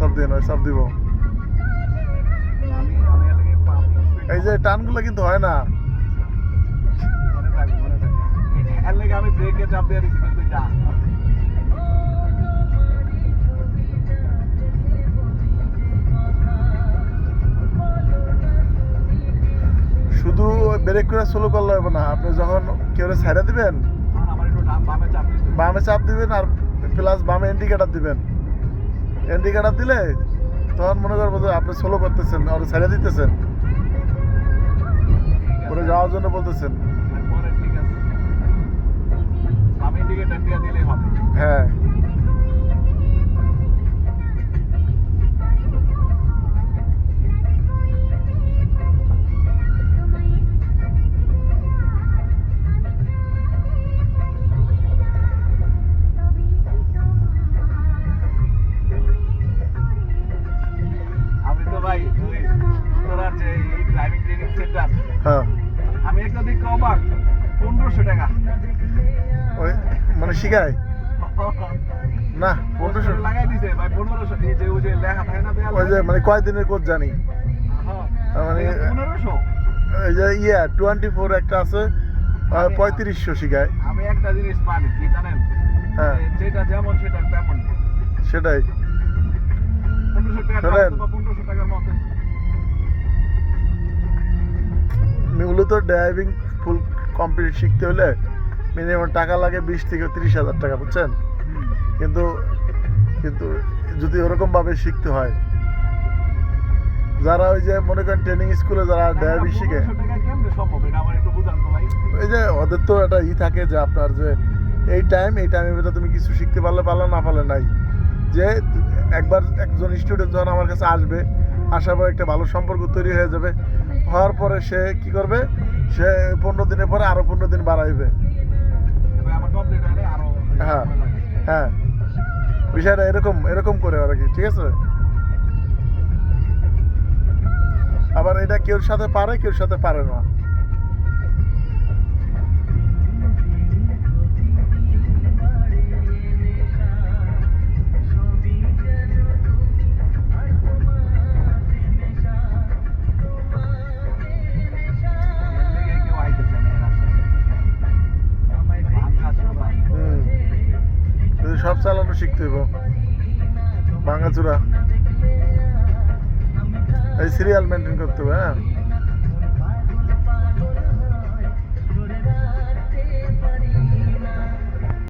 চাপ দিব। এই যে টানগুলো কিন্তু হয় না। থাকবে থাকবে এর লাগে আমি ব্রেকে চাপ দিয়ে দিছি কিন্তু যা শুধু ব্রেক করে স্লো করলে হবে না আপনি যখন কেউ ছাইড়া দিবেন। বামে চাপ দিবেন আর প্লাস বামে ইন্ডিকেটার দিবেন। ইন্ডিকেটার দিলে তখন মনে করব যে আপনি সোলো করতেছেন আর ছেড়ে দিতেছেন। পরে যাওয়ার জন্য বলতেছেন। হ্যাঁ। হ্যাঁ। আমি একটা দিক অবাক পনেরোশো টাকা। ওই মানে শিখায়? না পনেরোশো। লাগাই দিছে ভাই পনেরোশো। এই যে ওই যে লেখা থাকে না? ওই যে মানে কয়দিনের কোর্স জানি? হ্যাঁ। মানে পনেরোশো? এই যে ইয়ে টোয়েন্টি ফোর একটা আছে আর পঁয়ত্রিশশো শিখায়। আমি একটা জিনিস পারি কি জানেন? হ্যাঁ। যেটা যেমন সেটা তেমন সেটাই। পনেরোশো টাকা মূলত ড্রাইভিং ফুল কমপ্লিট শিখতে হলে মিনিমাম টাকা লাগে বিশ থেকে তিরিশ হাজার টাকা, বুঝছেন? কিন্তু কিন্তু যদি ওরকমভাবে শিখতে হয়। যারা ওই যে মনে করেন ট্রেনিং স্কুলে যারা ড্রাইভিং শিখে তো এই যে ওদের তো একটা ই থাকে যে আপনার যে এই টাইম এই টাইমের ভিতরে তুমি কিছু শিখতে পারলে পারলে না পারলে নাই। যে একবার একজন স্টুডেন্ট যখন আমার কাছে আসবে, আসার পর একটা ভালো সম্পর্ক তৈরি হয়ে যাবে। হওয়ার পরে সে কি করবে? সে পনেরো দিনের পরে আরও পনেরো দিন বাড়াইবে। হ্যাঁ। হ্যাঁ। বিষয়টা এরকম এরকম করে আর কি ঠিক আছে? আবার এটা কেউ সাথে পারে কেউ সাথে পারে না। চালানো শিখতে হইব। ভাঙাচুরা এই সিরিয়াল মেনটেন করতে হবে হ্যাঁ?